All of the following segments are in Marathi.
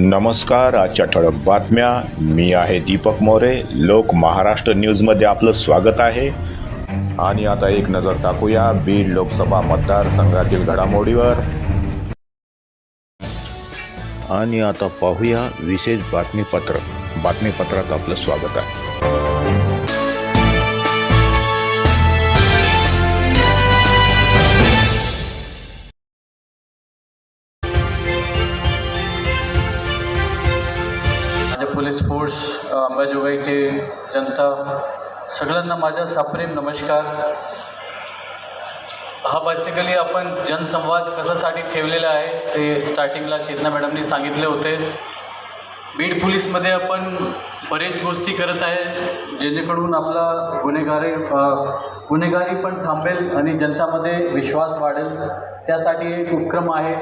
नमस्कार आजच्या ठळक बातम्या. मी आहे दीपक मोरे. लोक महाराष्ट्र न्यूजमध्ये आपलं स्वागत आहे. आणि आता एक नजर टाकूया. बीड लोकसभा मतदारसंघातील घडामोडीवर. आणि आता पाहूया विशेष बातमीपत्र. बातमीपत्रात आपलं स्वागत आहे. जनता सगळ्यांना माझा सप्रेम नमस्कार. हा बेसिकली आपण जनसंवाद कशासाठी ठेवलेला आहे ते स्टार्टिंगला चेतना मॅडमनी सांगितले होते. बीड पोलीसमध्ये आपण बरेच गोष्टी करत आहे जेणेकरून आपला गुन्हेगारी गुन्हेगारी पण थांबेल आणि जनतामध्ये विश्वास वाढेल. त्यासाठी एक उपक्रम आहे.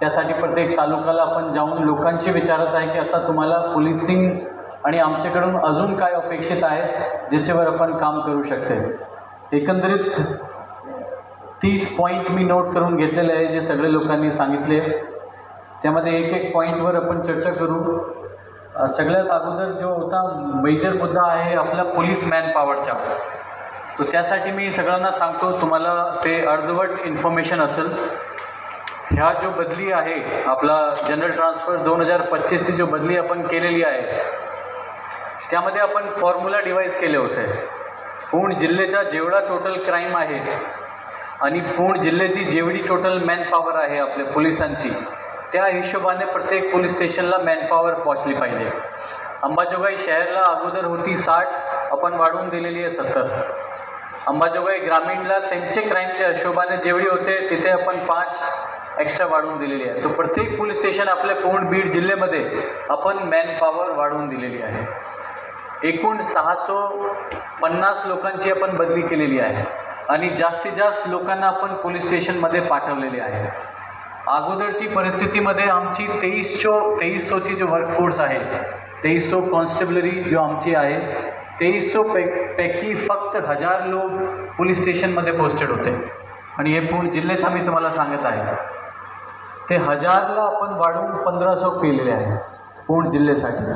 त्यासाठी प्रत्येक तालुक्याला आपण जाऊन लोकांशी विचारत आहे की आता तुम्हाला पोलिसिंग आणि आमच्याकडून अजून काय अपेक्षित आहे ज्याच्यावर आपण काम करू शकते एकंदरीत तीस पॉईंट मी नोट करून घेतलेले आहे जे सगळे लोकांनी सांगितले. त्यामध्ये एक एक पॉईंटवर आपण चर्चा करू. सगळ्यात अगोदर जो होता मेजर मुद्दा आहे आपला पोलीस मॅन पॉवरचा तो त्यासाठी मी सगळ्यांना सांगतो तुम्हाला ते अर्धवट इन्फॉर्मेशन असेल. ह्या जो बदली आहे आपला जनरल ट्रान्सफर दोन हजार पच्चीसची जो बदली आपण केलेली आहे त्यामध्ये आपण फॉर्म्युला डिवाईस केले होते. पूर्ण जिल्ह्याचा जेवढा टोटल क्राईम आहे आणि पूर्ण जिल्ह्याची जेवढी टोटल मॅनपॉवर आहे आपल्या पोलिसांची त्या हिशोबाने प्रत्येक पोलीस स्टेशनला मॅनपॉवर पोचली पाहिजे. अंबाजोगाई शहरला अगोदर होती साठ आपण वाढवून दिलेली आहे सत्तर. अंबाजोगाई ग्रामीणला त्यांचे क्राईमच्या हिशोबाने जेवढी होते तिथे आपण पाच एक्स्ट्रा वाढवून दिलेली आहे. तो प्रत्येक पोलीस स्टेशन आपल्या पूर्ण बीड जिल्ह्यामध्ये आपण मॅनपॉवर वाढवून दिलेली आहे. एकूण सहाशे पन्नास लोकांची आपण बदली केलेली आहे. आणि जास्तीत जास्त लोकांना आपण पोलीस स्टेशनमध्ये पाठवलेले आहे. अगोदरची परिस्थितीमध्ये आमची तेवीसशो तेवीसशोची जो वर्कफोर्स आहे तेवीसशो कॉन्स्टेबलरी जो आमची आहे तेवीसशो पै पैकी फक्त हजार लोक पोलीस स्टेशनमध्ये पोस्टेड होते. आणि हे पूर्ण जिल्ह्याचा मी तुम्हाला सांगत आहे. ते हजारला आपण वाढवून पंधराशे केलेले आहे पूर्ण जिल्ह्यासाठी.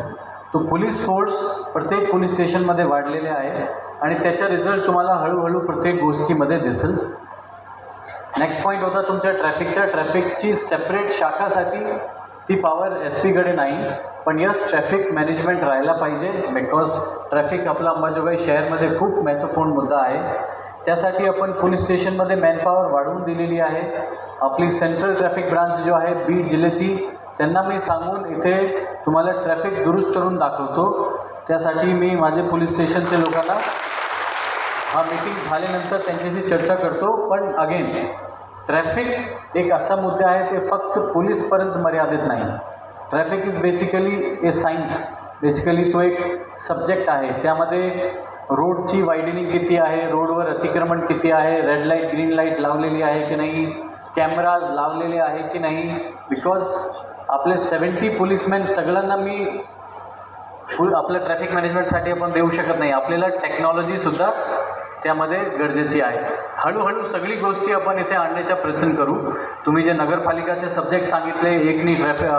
तो पोलीस फोर्स प्रत्येक पोलीस स्टेशनमध्ये वाढलेले आहे आणि त्याचा रिझल्ट तुम्हाला हळूहळू प्रत्येक गोष्टीमध्ये दिसेल. नेक्स्ट पॉईंट होता तुमच्या ट्रॅफिकच्या ट्रॅफिकची सेपरेट शाखासाठी ती पॉवर एस पीकडे नाही. पण यस ट्रॅफिक मॅनेजमेंट राहायला पाहिजे बिकॉज ट्रॅफिक आपला अंबाजोगाई शहरमध्ये खूप महत्त्वपूर्ण मुद्दा आहे. त्यासाठी आपण पोलीस स्टेशनमध्ये मॅनपॉवर वाढवून दिलेली आहे. आपली सेंट्रल ट्रॅफिक ब्रांच जो आहे बीड जिल्ह्याची त्यांना मी सांगून इथे तुम्हाला ट्रॅफिक दुरुस्त करून दाखवतो. त्यासाठी मी माझे पोलीस स्टेशनच्या लोकांना हा मीटिंग झाल्यानंतर त्यांच्याशी चर्चा करतो. पण अगेन ट्रॅफिक एक असा मुद्दा आहे ते फक्त पोलीसपर्यंत मर्यादित नाही. Traffic is basically a science basically तो एक सब्जेक्ट आहे. त्यामध्ये रोडची वायडनिंग किती आहे रोडवर अतिक्रमण किती आहे रेड लाइट ग्रीन लाइट लावलेली आहे की नाही कॅमेराज लावलेले आहे की नाही? बिकॉज आपले सेवन्टी पोलिसमॅन सगळ्यांना मी फुल आपल्या ट्रॅफिक मॅनेजमेंटसाठी आपण देऊ शकत नाही. आपल्याला टेक्नॉलॉजीसुद्धा त्यामध्ये गरजेची आहे. हळूहळू सगळी गोष्टी आपण इथे आणण्याचा प्रयत्न करू. तुम्ही जे नगरपालिकाचे सब्जेक्ट सांगितले एकनी ट्रॅफिक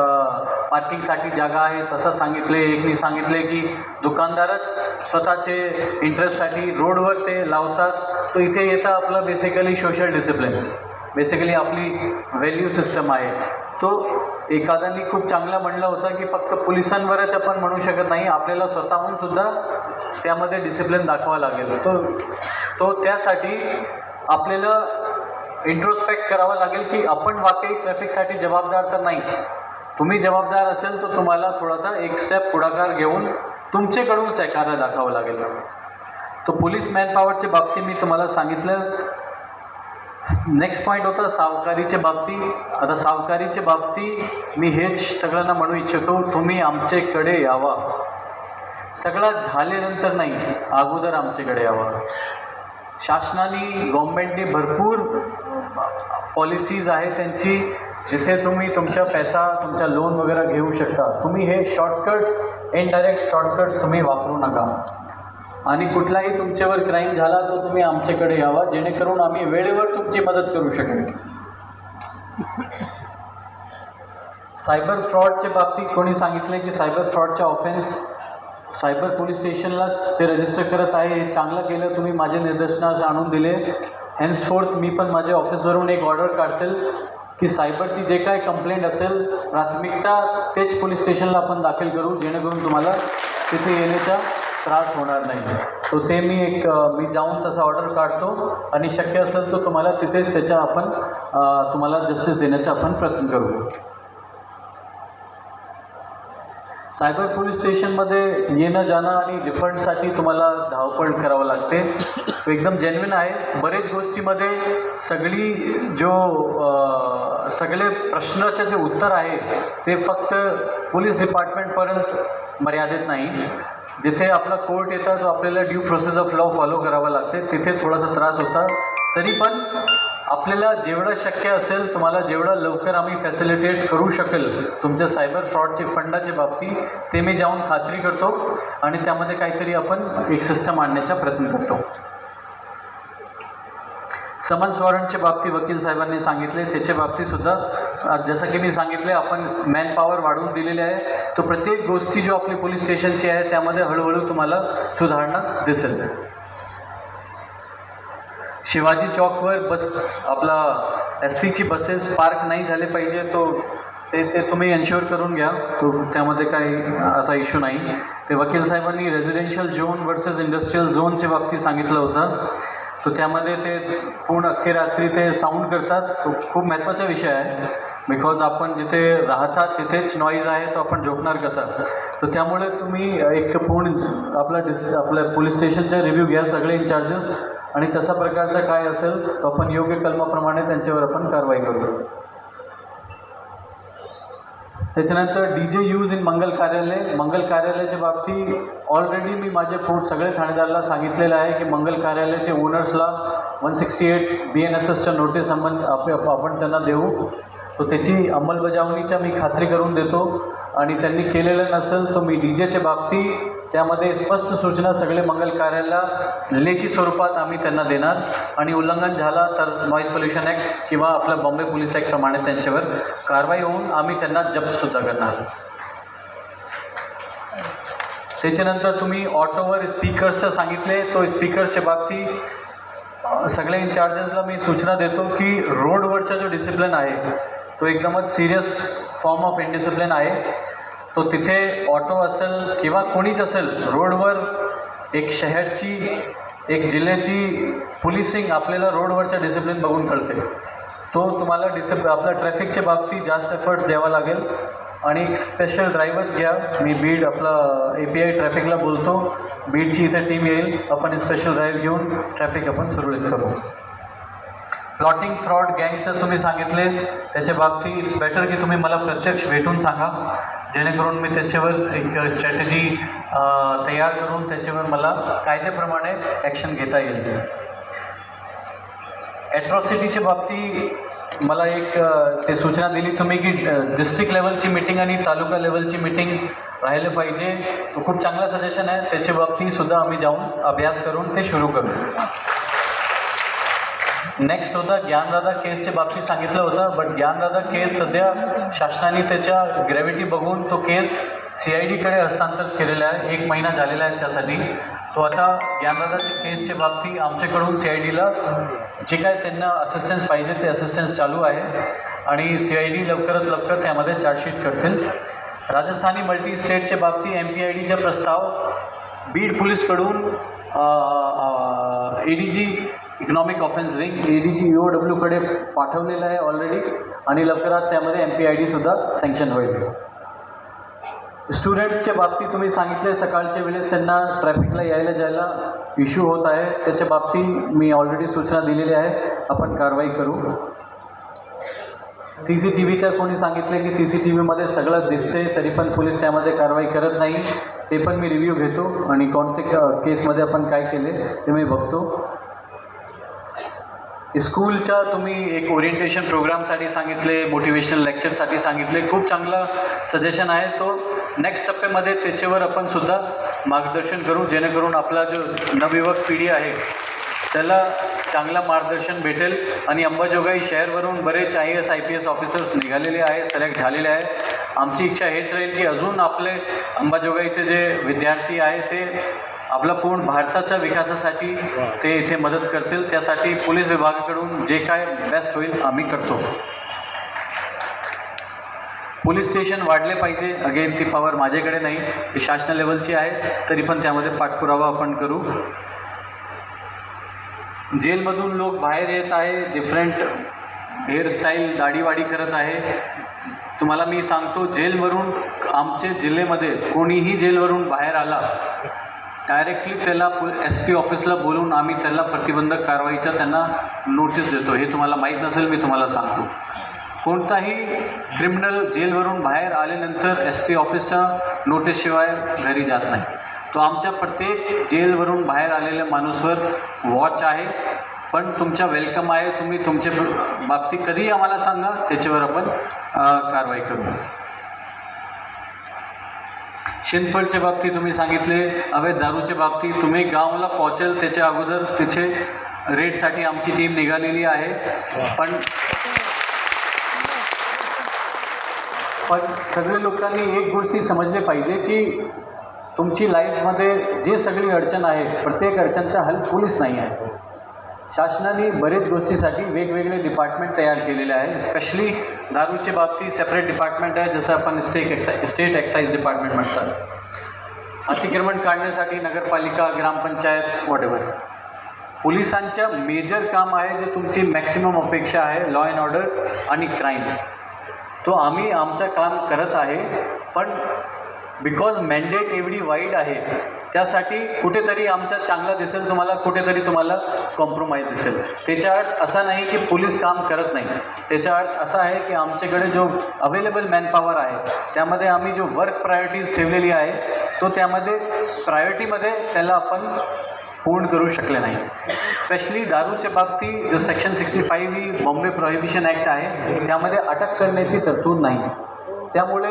पार्किंगसाठी जागा आहे तसं सांगितले एकनी सांगितले की दुकानदारच स्वतःचे इंटरेस्टसाठी रोडवर ते लावतात. तर इथे येतं आपलं बेसिकली सोशल डिसिप्लिन बेसिकली आपली व्हॅल्यू सिस्टम आहे. तो एखाद्याने खूप चांगलं म्हणलं होतं की फक्त पोलिसांवरच आपण म्हणू शकत नाही आपल्याला स्वतःहून सुद्धा त्यामध्ये डिसिप्लिन दाखवावं लागेल. तो तो त्यासाठी आपल्याला इंट्रोस्पेक्ट करावं लागेल की आपण वाकई ट्रॅफिकसाठी जबाबदार तर नाही. तुम्ही जबाबदार असेल तर तुम्हाला थोडासा एक स्टेप पुढाकार घेऊन तुमच्याकडून सहकार्य दाखवावं लागेल. तो पोलीस मॅनपॉवरच्या बाबतीत मी तुम्हाला सांगितलं नेक्स्ट पॉईंट होतं सावकारीच्या बाबतीत आता सावकारीच्या बाबतीत मी हेच सगळ्यांना म्हणू इच्छितो तुम्ही आमच्याकडे यावा. सगळं झाल्यानंतर नाही अगोदर आमच्याकडे यावा. शासनाने गव्हर्मेंटने भरपूर पॉलिसीज आहेत त्यांची जिथे तुम्ही तुमचा पैसा तुमचा लोन वगैरे घेऊ शकता. तुम्ही हे शॉर्टकट्स इनडायरेक्ट शॉर्टकट्स तुम्ही वापरू नका. आणि कुठलाही तुमच्यावर क्राईम झाला तर तुम्ही आमच्याकडे यावा जेणेकरून आम्ही वेळेवर तुमची मदत करू शकेल सायबर फ्रॉडच्या बाबतीत कोणी सांगितले की सायबर फ्रॉडच्या ऑफेन्स सायबर पोलीस स्टेशनलाच ते रजिस्टर करत आहे. हे चांगलं केलं तुम्ही माझे निदर्शनास आणून दिले. हेन्सफोर्थ मी पण माझ्या ऑफिसवरून एक ऑर्डर काढतील की सायबरची जे काय कंप्लेंट असेल प्राथमिकता तेच पोलीस स्टेशनला आपण दाखल करू जेणेकरून तुम्हाला तिथे येण्याचा त्रास होणार नाही. तो ते मी एक मी जाऊन तसा ऑर्डर काढतो आणि शक्य असेल तर तुम्हाला तिथेच त्याच्या आपण तुम्हाला जस्टिस देण्याचा आपण प्रयत्न करू. सायबर पोलीस स्टेशनमध्ये येणं जाणं आणि रिफंडसाठी तुम्हाला धावपळ करावं लागते. तो एकदम जेन्युन आहे. बरेच गोष्टीमध्ये सगळी जो सगळे प्रश्नाचे जे उत्तर आहे ते फक्त पोलीस डिपार्टमेंटपर्यंत मर्यादित नाही. जिथे आपला कोर्ट येतात तो आपल्याला due process of law follow करावा लागते तिथे थोडासा त्रास होता. तरी पण आपल्याला जेवढं शक्य असेल तुम्हाला जेवढं लवकर आम्ही फॅसिलिटेट करू शकेल तुमच्या सायबर फ्रॉडचे फंडाच्या बाबतीत ते मी जाऊन खात्री करतो आणि त्यामध्ये काहीतरी आपण एक सिस्टम आणण्याचा प्रयत्न करतो. समन वॉरंटच्या बाबतीत वकील साहेबांनी सांगितले त्याच्या बाबतीत सुद्धा जसं की मी सांगितले आपण मॅन पॉवर वाढवून दिलेली आहे. तो प्रत्येक गोष्टी जो आपली पोलीस स्टेशनची आहे त्यामध्ये हळूहळू तुम्हाला सुधारणा दिसेल. शिवाजी चौकवर बस आपला एस सीची बसेस पार्क नाही झाले पाहिजे तो ते ते तुम्ही एन्श्युअर करून घ्या. तो त्यामध्ये काही असा इश्यू नाही. ते वकील साहेबांनी रेझिडेन्शियल झोन वर्सेस इंडस्ट्रीयल झोनच्या बाबतीत सांगितलं होतं. सो त्यामध्ये ते पूर्ण अख्खी रात्री ते साऊंड करतात. तो खूप महत्त्वाचा विषय आहे. बिकॉज आपण जिथे राहतात तिथेच नॉईज आहे तो आपण झोपणार कसा? तर त्यामुळे तुम्ही एक पूर्ण आपला डिस आपल्या पोलीस स्टेशनचा रिव्ह्यू घ्या सगळे इन्चार्जेस आणि तशा प्रकारचं काय असेल तो आपण योग्य कलमाप्रमाणे त्यांच्यावर आपण कारवाई करू. त्याच्यानंतर डी जे यूज इन मंगल कार्यालय. मंगल कार्यालयाच्या बाबतीत ऑलरेडी मी माझे पूर्ण सगळे ठाणेदारला सांगितलेलं आहे की मंगल कार्यालयाचे ओनर्सला one sixty eight B N S एसच्या नोटीस संबंध आपण त्यांना देऊ. तो त्याची अंमलबजावणीच्या मी खात्री करून देतो. आणि त्यांनी केलेलं नसेल तर मी डी जेच्या बाबतीत त्यामध्ये स्पष्ट सूचना सगळे मंगल कार्यालयाला लेखी स्वरूपात आम्ही त्यांना देणार. आणि उल्लंघन झाला तर नॉईज पोल्युशन ॲक्ट किंवा आपल्या बॉम्बे पोलीस ॲक्टप्रमाणे त्यांच्यावर कारवाई होऊन आम्ही त्यांना जप्तसुद्धा करणार. त्याच्यानंतर तुम्ही ऑटोवर स्पीकर्सचं सांगितले तो स्पीकर्सच्या बाबतीत सगळ्या इन्चार्जेसला मी सूचना देतो की रोडवरचा जो डिसिप्लिन आहे तो एकदमच सिरियस फॉर्म ऑफ इनडिसिप्लिन आहे. तो तिथे ऑटो असेल किंवा कोणीच असेल रोडवर एक शहरची एक जिल्ह्याची पोलिसिंग आपल्याला रोडवरच्या डिसिप्लिन बघून कळते. तो तुम्हाला डिसिप आपल्या ट्रॅफिकच्या बाबतीत जास्त एफर्ट्स द्यावा लागेल. आणि एक स्पेशल ड्रायव्हर्स घ्या. मी बीड आपला ए पी आय ट्रॅफिकला बोलतो. बीडची इथे टीम येईल. आपण स्पेशल ड्राईव्ह घेऊन ट्रॅफिक आपण सुरळीत करू. प्लॉटिंग फ्रॉड गँगचं तुम्ही सांगितले त्याच्या बाबतीत इट्स बेटर की तुम्ही मला प्रत्यक्ष भेटून सांगा. जेणेकरून मी त्याच्यावर एक स्ट्रॅटेजी तयार करून त्याच्यावर मला कायद्याप्रमाणे ॲक्शन घेता येईल. ॲट्रॉसिटीच्या बाबतीत मला एक ते सूचना दिली तुम्ही की डिस्ट्रिक्ट लेवलची मीटिंग आणि तालुका लेवलची मीटिंग राहिलं पाहिजे. तो खूप चांगलं सजेशन आहे. त्याच्या बाबतीतसुद्धा आम्ही जाऊन अभ्यास करून ते सुरू करू. नेक्स्ट होता ज्ञानराधा केसच्या बाबतीत सांगितलं होतं बट ज्ञानराधा केस सध्या शासनाने त्याच्या ग्रॅव्हिटी बघून तो केस सी आय डीकडे हस्तांतरित केलेला आहे. एक महिना झालेला आहे त्यासाठी. तो आता ज्ञानराधाच्या केसच्या बाबतीत आमच्याकडून सी आय डीला जे काय त्यांना असिस्टन्स पाहिजे ते असिस्टन्स चालू आहे. आणि सी आय डी लवकरात लवकर त्यामध्ये चार्जशीट करतील. राजस्थानी मल्टी स्टेटच्या बाबतीत एम पी आय डीचा प्रस्ताव Beed पोलीसकडून A D G economic offence wing A D G O डब्ल्यूकडे पाठवलेलं आहे ऑलरेडी आणि लवकरात त्यामध्ये एम पी आय डीसुद्धा सँक्शन होईल. स्टुडंट्सच्या बाबतीत तुम्ही सांगितले सकाळच्या वेळेस त्यांना ट्रॅफिकला यायला जायला इश्यू होत आहे. त्याच्या बाबतीत मी ऑलरेडी सूचना दिलेली आहे. आपण कारवाई करू. सी सी टी व्हीच्या कोणी सांगितले की सी सी टी व्हीमध्ये सगळं दिसते तरी पण पोलीस त्यामध्ये कारवाई करत नाही. ते पण मी रिव्ह्यू घेतो आणि कोणते केसमध्ये आपण काय केले ते मी बघतो. स्कूलच्या तुम्ही एक ओरिएंटेशन प्रोग्रामसाठी सांगितले मोटिवेशनल लेक्चरसाठी सांगितले. खूप चांगला सजेशन आहे. तो नेक्स्ट टप्प्यामध्ये त्याच्यावर आपण सुद्धा मार्गदर्शन करू जेणेकरून आपला जो नवयुवक पिढी आहे त्याला चांगलं मार्गदर्शन भेटेल. आणि अंबाजोगाई शहरवरून बरेच I S I P S officers निघालेले आहेत सिलेक्ट झालेले आहे आमची इच्छा हेच राहील की अजून आपले अंबाजोगाईचे जे विद्यार्थी आहे ते आपला पूर्ण भारताच्या विकासासाठी ते इथे मदत करतील त्यासाठी पोलीस विभागाकडून जे काय बेस्ट होईल आम्ही करतो. पोलीस स्टेशन वाढले पाहिजे. अगेन ती पॉवर माझ्याकडे नाही. ती शासन लेवलची आहे. तरी पण त्यामध्ये पाठपुरावा आपण करू. जेलमधून लोक बाहेर येत आहे. डिफरंट हेअरस्टाईल दाढीवाडी करत आहे. तुम्हाला मी सांगतो जेलवरून आमचे जिल्ह्यामध्ये कोणीही जेलवरून बाहेर आला डायरेक्टली त्याला एस पी ऑफिसला बोलून आम्ही त्याला प्रतिबंधक कारवाईचा त्यांना नोटीस देतो. हे तुम्हाला माहीत नसेल मी तुम्हाला सांगतो. कोणताही क्रिमिनल जेलवरून बाहेर आल्यानंतर एस पी ऑफिसच्या नोटीसशिवाय घरी जात नाही. तो आमच्या प्रत्येक जेलवरून बाहेर आलेल्या माणूसवर वॉच आहे. पण तुमच्या वेलकम आहे. तुम्ही तुमच्या बाबतीत कधीही आम्हाला सांगा त्याच्यावर आपण कारवाई करू. शिंदफळच्या बाबतीत तुम्ही सांगितले अवैध दारूच्या बाबतीत तुम्ही गावाला पोहोचेल त्याच्या अगोदर तिथे रेडसाठी आमची टीम निघालेली आहे. पण पण सगळे लोकांनी एक गोष्टी समजले पाहिजे की तुमची लाईफमध्ये जे सगळी अडचण आहे प्रत्येक अडचणचा हल पोलीस नाही आहे. शासनाने बरेच गोष्टीसाठी वेगवेगळे डिपार्टमेंट तयार केलेले आहे. स्पेशली दारूच्या बाबतीत सेपरेट डिपार्टमेंट आहे जसं आपण state excise state excise department म्हणतात. अतिक्रमण काढण्यासाठी नगरपालिका ग्रामपंचायत वॉटेवर पोलिसांच्या मेजर काम आहे जे तुमची मॅक्सिमम अपेक्षा आहे लॉ अँड ऑर्डर आणि क्राईम तो आम्ही आमचं काम करत आहे पण बिकॉज मॅन्डेट एवढी वाईट आहे त्यासाठी कुठेतरी आमचा चांगला दिसेल तुम्हाला कुठेतरी तुम्हाला कॉम्प्रोमाइज दिसेल. त्याचा अर्थ असा नाही की पोलीस काम करत नाही. त्याचा अर्थ असा आहे की आमच्याकडे जो अवेलेबल मॅनपॉवर आहे त्यामध्ये आम्ही जो वर्क प्रायोरिटीज ठेवलेली आहे तो त्यामध्ये प्रायोरिटीमध्ये त्याला आपण पूर्ण करू शकले नाही. स्पेशली दारूच्या बाबतीत जो सेक्शन सिक्स्टी फाईव्ह ही बॉम्बे प्रोहिबिशन ॲक्ट आहे त्यामध्ये अटक करण्याची तरतूद नाही. त्यामुळे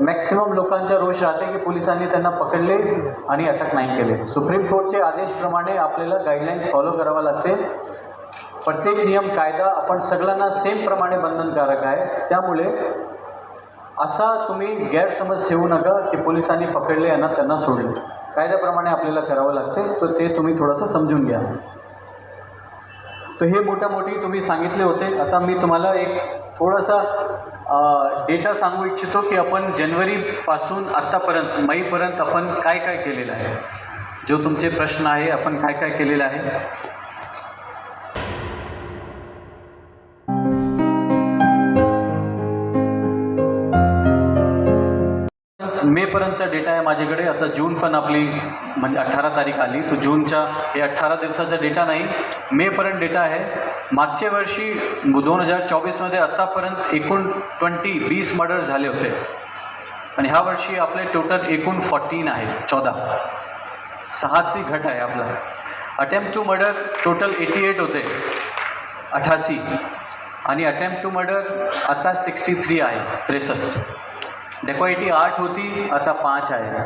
मॅक्सिमम लोकांच्या रोष राहते की पोलिसांनी त्यांना पकडले आणि अटक नाही केले. सुप्रीम कोर्टचे आदेशप्रमाणे आपल्याला गाईडलाईन्स फॉलो करावं लागते. प्रत्येक नियम कायदा आपण सगळ्यांना सेम प्रमाणे बंधनकारक आहे. त्यामुळे असा तुम्ही गैरसमज ठेवू नका की पोलिसांनी पकडले यांना त्यांना सोडले. कायद्याप्रमाणे आपल्याला करावं लागते. तर ते तुम्ही थोडंसं समजून घ्या. तर हे मोठ्या मोठी तुम्ही सांगितले होते. आता मी तुम्हाला एक थोडासा डेटा सांगू इच्छितो की आपण जानेवारीपासून आत्तापर्यंत मईपर्यंत आपण काय काय केलेलं आहे? जो तुमचे प्रश्न आहे आपण काय काय केलेलं आहे? मेपर्यंतचा डेटा आहे माझ्याकडे. आता जून पण आपली म्हणजे अठ्ठारा तारीख आली. तो जूनच्या हे अठ्ठारा दिवसाचा डेटा नाही. मेपर्यंत डेटा आहे. मागच्या वर्षी दोन हजार चोवीसमध्ये आत्तापर्यंत एकूण ट्वेंटी वीस मर्डर झाले होते. आणि ह्या वर्षी आपले टोटल एकूण फॉर्टीन आहे. चौदा. सहासी घट आहे आपला. Attempt to murder total eighty eight होते. अठासी आणि अटेम्प्ट टू मर्डर आता सिक्स्टी थ्री आहे. त्रेसष्ट. डेकोइटी आठ होती आता पाँच आहे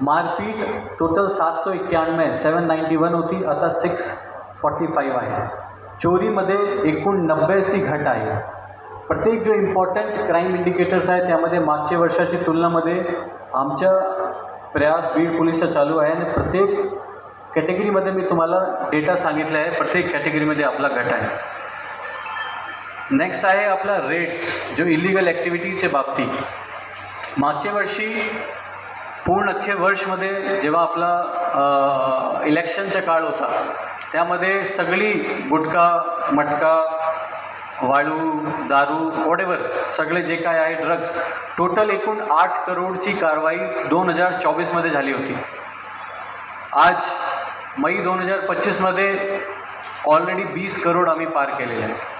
मारपीट टोटल सात सौ इक्यानवे सेवन नाईन्टी वन होती आता सिक्स फॉर्टी फाईव्ह आहे चोरीमध्ये एकूण नव्याऐंशी घट आहे प्रत्येक जो इम्पॉर्टंट क्राईम इंडिकेटर्स आहे त्यामध्ये मागच्या वर्षाची तुलनामध्ये आमच्या प्रयास बीड पोलीसचा चालू आहे आणि प्रत्येक कॅटेगरीमध्ये मी तुम्हाला डेटा सांगितला आहे प्रत्येक कॅटेगरीमध्ये आपला गट आहे। नेक्स्ट आहे आपला रेट्स जो इलिगल ॲक्टिव्हिटीजच्या बाबतीत. मागच्या वर्षी पूर्ण अख्खे वर्षमध्ये जेव्हा आपला इलेक्शनचा काळ होता त्यामध्ये सगळी गुटखा मटका वाळू दारू वॉटेवर सगळे जे काय आहे ड्रग्स टोटल एकूण आठ करोडची कारवाई दोन हजार चोवीसमध्ये झाली होती. आज मई दोन हजार पच्चीसमध्ये ऑलरेडी वीस करोड आम्ही पार केलेले आहे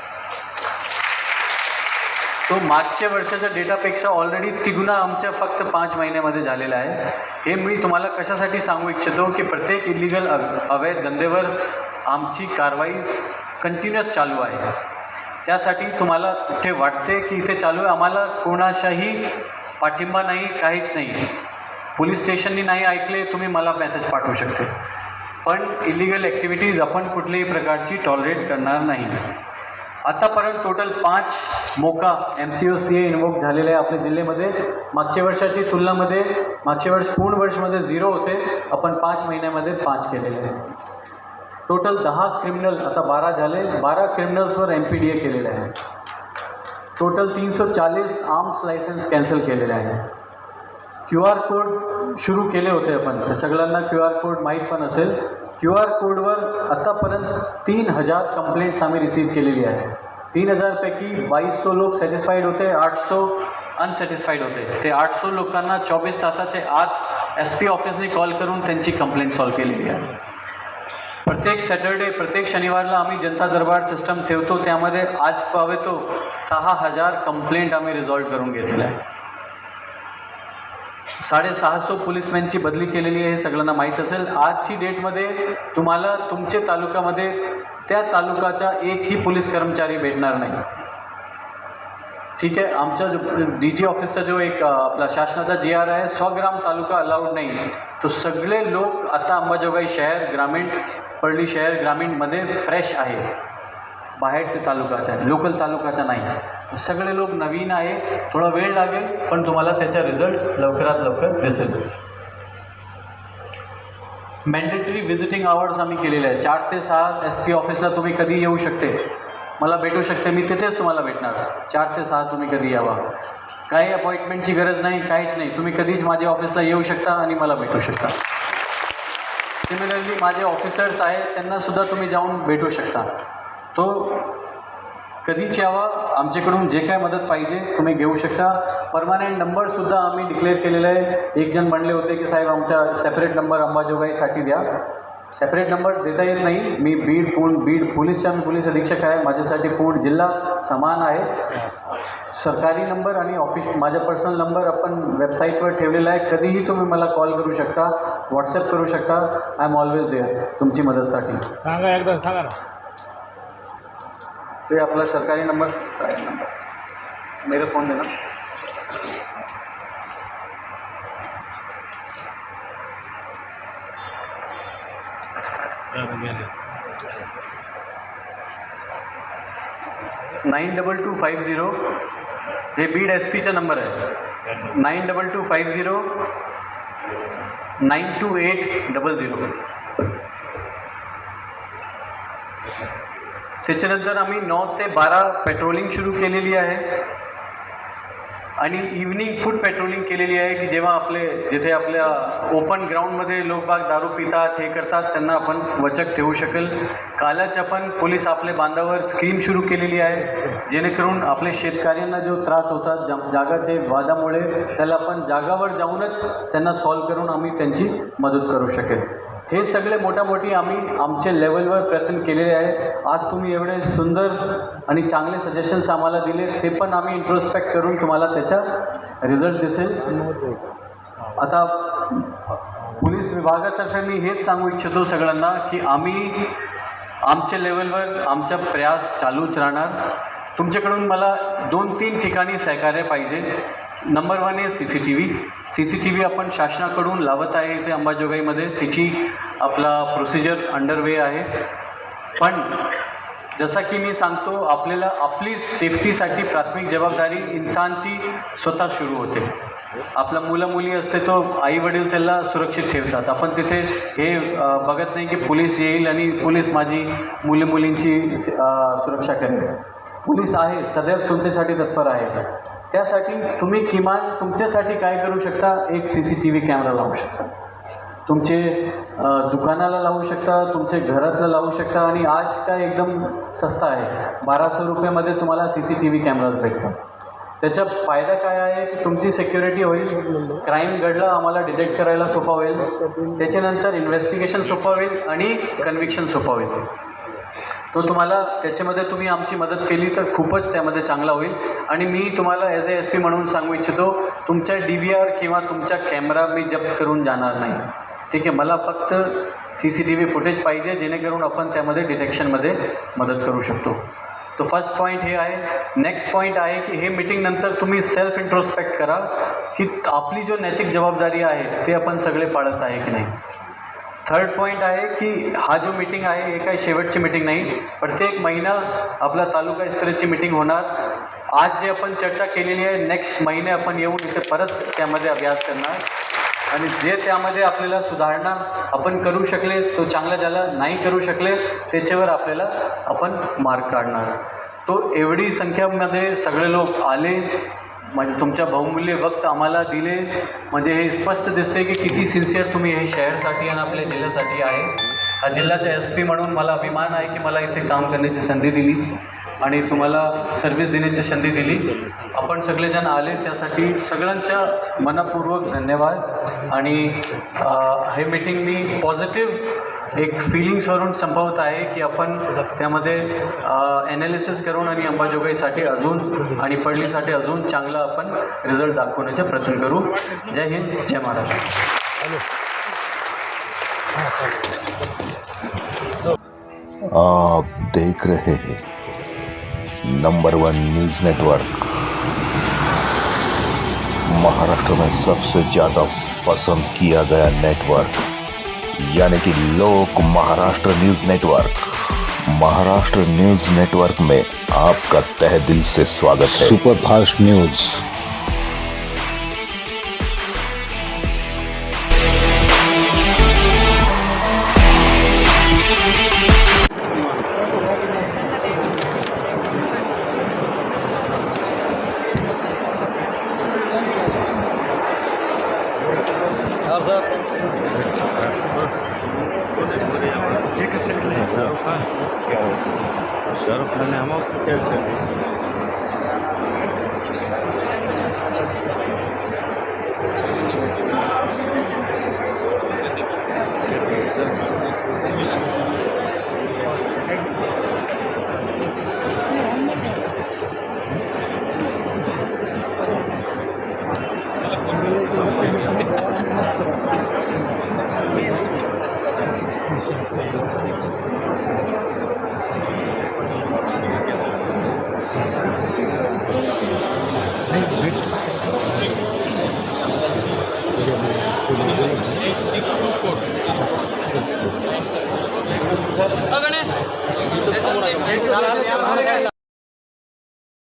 तो मागच्या वर्षाच्या डेटापेक्षा ऑलरेडी तिगुणा आमच्या फक्त पाच महिन्यामध्ये झालेला आहे. हे मी तुम्हाला कशासाठी सांगू इच्छितो की प्रत्येक इलिगल अवैध धंदेवर आमची कारवाई कंटिन्युअस चालू आहे. त्यासाठी तुम्हाला कुठे वाटते की इथे चालू आहे? आम्हाला कोणाशाही पाठिंबा नाही काहीच नाही. पोलीस स्टेशननी नाही ऐकले तुम्ही मला मेसेज पाठवू शकते. पण इलिगल ॲक्टिव्हिटीज आपण कुठल्याही प्रकारची टॉलरेट करणार नाही. आतापर्यंत टोटल पाच MCOCA M C O C A invoke झालेले आहे आपल्या जिल्ह्यामध्ये. मागच्या वर्षाची तुलनामध्ये मागच्या वर्ष पूर्ण वर्षमध्ये झिरो होते. आपण पाच महिन्यामध्ये पाच केलेले आहे. टोटल दहा क्रिमिनल आता बारा झाले. बारा क्रिमिनल्सवर एम पी डी ए केलेलं आहे. टोटल तीन सौ चाळीस आर्म्स लायसन्स कॅन्सल केलेले आहे. क्यू आर कोड सुरू केले होते आपण. सगळ्यांना क्यू आर कोड माहीत पण असेल. क्यू आर कोडवर आतापर्यंत तीन हजार कंप्लेंट्स आम्ही रिसीव्ह केलेली आहे. तीन हजारपैकी बावीस सौ लोक सॅटिस्फाईड होते आठ सौ अनसॅटिस्फाईड होते. ते आठ सौ लोकांना चोवीस तासाचे आत एस पी ऑफिसने कॉल करून त्यांची कंप्लेंट सॉल्व केलेली आहे. प्रत्येक सॅटर्डे प्रत्येक शनिवारला आम्ही जनता दरबार सिस्टम ठेवतो. त्यामध्ये आज पावेतो सहा हजार कंप्लेंट आम्ही रिझॉल्व करून घेतल्या आहे साडेसहाशे पोलिसमॅनची बदली केलेली आहे हे सगळ्यांना माहीत असेल. आजची डेटमध्ये तुम्हाला तुमच्या तालुक्यामध्ये त्या तालुकाचा एकही पोलीस कर्मचारी भेटणार नाही. ठीक आहे आमचा जो डी जी ऑफिसचा जो एक आपला शासनाचा जी आर आहे स्वग्राम ग्राम तालुका अलाउड नाही. तो सगळे लोक आता अंबाजोगाई शहर ग्रामीण परळी शहर ग्रामीणमध्ये फ्रेश आहे. बाहेरचे तालुकाचा लोकल तालुकाचा नाही. सगळे लोक नवीन आहे थोडा वेळ लागेल पण तुम्हाला त्याचा रिझल्ट लवकरात लवकर दिसेल. मॅन्डेटरी व्हिजिटिंग आवर्स आम्ही केलेले आहे चार ते सहा एस पी ऑफिसला तुम्ही कधी येऊ शकते? मला भेटू शकते मी तिथेच तुम्हाला भेटणार. चार ते सहा तुम्ही कधी यावा? काही अपॉइंटमेंटची गरज नाही काहीच नाही. तुम्ही कधीच माझ्या ऑफिसला येऊ शकता आणि मला भेटू शकता. सिमिलरली माझे ऑफिसर्स आहेत त्यांना सुद्धा तुम्ही जाऊन भेटू शकता. तो कधीच हवा आमच्याकडून जे काय मदत पाहिजे तुम्ही घेऊ शकता. परमानंट नंबरसुद्धा आम्ही डिक्लेअर केलेला आहे. एक जण म्हणले होते की साहेब आमचा सेपरेट नंबर अंबाजोगाईसाठी द्या. सेपरेट नंबर देता येत नाही. मी बीड पूर्ण बीड पोलीसच्या मी पोलीस अधीक्षक आहे. माझ्यासाठी पूर्ण जिल्हा समान आहे. सरकारी नंबर आणि ऑफिस माझा पर्सनल नंबर आपण वेबसाईटवर ठेवलेला आहे. कधीही तुम्ही मला कॉल करू शकता व्हॉट्सअप करू शकता. आय एम ऑलवेज देअर तुमची मदतसाठी. सांगा एकदा सांगा ना. ते आपला सरकारी नंबर काय नंबर? मेरा फोन देना. Nine double two five zero हे बीड एस पीचा नंबर आहे. Nine double two five zero nine two eight double zero. त्याच्यानंतर आम्ही नऊ ते बारा पेट्रोलिंग सुरू केलेली आहे. आणि इव्हनिंग फूड पेट्रोलिंग केलेली आहे की जेव्हा आपले जिथे आपल्या ओपन ग्राउंडमध्ये लोक बाग दारू पितात हे करतात त्यांना आपण वचक ठेवू शकेल. कालच आपण पोलीस आपले बांधावर स्कीम सुरू केलेली आहे जेणेकरून आपले शेतकऱ्यांना जो त्रास होतात जा जागाचे वादामुळे त्याला आपण जागावर जाऊनच त्यांना सॉल्व करून आम्ही त्यांची मदत करू शकेल. हे सगळे मोठ्या मोठी आम्ही आमच्या लेवलवर प्रयत्न केलेले आहे आज तुम्ही एवढे सुंदर आणि चांगले सजेशन्स आम्हाला दिले ते पण आम्ही इंट्रोस्पेक्ट करून तुम्हाला त्याचा रिझल्ट दिसेल. आता पोलीस विभागातर्फे मी हेच सांगू इच्छितो सगळ्यांना की आम्ही आमच्या लेवलवर आमचा प्रयास चालूच राहणार. तुमच्याकडून मला दोन तीन ठिकाणी सहकार्य पाहिजे. नंबर वन आहे C C T V C C T V आपण शासनाकडून लावत आहे इथे अंबाजोगाईमध्ये. तिची आपला प्रोसिजर अंडरवे आहे. पण जसा की मी सांगतो आपल्याला आपली सेफ्टीसाठी प्राथमिक जबाबदारी इन्सानची स्वतः सुरू होते. आपला मुलं मुली असते तो आई वडील त्याला सुरक्षित ठेवतात. आपण तिथे हे बघत नाही की पोलीस येईल आणि पोलीस माझी मुली मुलींची सुरक्षा करेल. पोलीस आहे सदैव तुमच्यासाठी तत्पर आहे. त्यासाठी तुम्ही किमान तुमच्यासाठी काय करू शकता? एक C C T V camera लावू शकता. तुमचे दुकानाला लावू शकता तुमचे घरातलं लावू शकता आणि आज काय एकदम सस्ता आहे. बाराशे रुपयामध्ये तुम्हाला C C T V cameras भेटतात. त्याचा फायदा काय आहे की तुमची सिक्युरिटी होईल. क्राईम घडलं आम्हाला डिटेक्ट करायला सोपा होईल. त्याच्यानंतर इन्व्हेस्टिगेशन सोपं होईल आणि कन्व्हिक्शन सोपं होईल. तो तुम्हाला त्याच्यामध्ये तुम्ही आमची मदत केली तर खूपच त्यामध्ये चांगला होईल. आणि मी तुम्हाला ॲज ए एस पी म्हणून सांगू इच्छितो तुमच्या डी व्ही आर किंवा तुमचा कॅमेरा मी जप्त करून जाणार नाही. ठीक आहे मला फक्त C C T V footage पाहिजे जेणेकरून आपण त्यामध्ये डिटेक्शनमध्ये मदत करू शकतो. तो फर्स्ट पॉईंट हे आहे. नेक्स्ट पॉईंट आहे की हे मीटिंगनंतर तुम्ही सेल्फ इंट्रोस्पेक्ट करा की आपली जो नैतिक जबाबदारी आहे ते आपण सगळे पाळत आहे की नाही. थर्ड पॉईंट आहे की हा जो मीटिंग आहे हे काही शेवटची मीटिंग नाही प्रत्येक महिना आपला तालुका स्तराची मीटिंग होणार. आज जे आपण चर्चा केलेली आहे नेक्स्ट महिने आपण येऊन इथे परत त्यामध्ये अभ्यास करणार. आणि जे त्यामध्ये आपल्याला सुधारणा आपण करू शकले तो चांगला झाला नाही करू शकले त्याच्यावर आपल्याला आपण मार्क काढणार. तो एवढी संख्यामध्ये सगळे लोक आले म्हणजे तुमच्या बहुमूल्य वक्त आम्हाला दिले. म्हणजे हे स्पष्ट दिसते की किती सिन्सिअर तुम्ही हे शहरसाठी आणि आपल्या जिल्ह्यासाठी आहे. हा जिल्ह्याचा एस पी म्हणून मला अभिमान आहे की मला इथे काम करण्याची संधी दिली. आणि तुम्हाला सर्व्हिस देण्याची संधी दिली. आपण सगळेजण आले त्यासाठी सगळ्यांच्या मनपूर्वक धन्यवाद. आणि हे मीटिंग मी पॉझिटिव्ह एक फिलिंग्सवरून संपवत आहे की आपण त्यामध्ये ॲनालिसिस करून आणि अंबाजोगाईसाठी अजून आणि पडलीसाठी अजून चांगला आपण रिझल्ट दाखवण्याचा प्रयत्न करू. जय हिंद जय महाराष्ट्र. आप देख रहे हैं। Number one news network. Maharashtra में सबसे ज़्यादा पसंद किया गया नेटवर्क, यानी कि लोक Maharashtra news network. Maharashtra news network में आपका तह दिल से स्वागत है। Super fast news.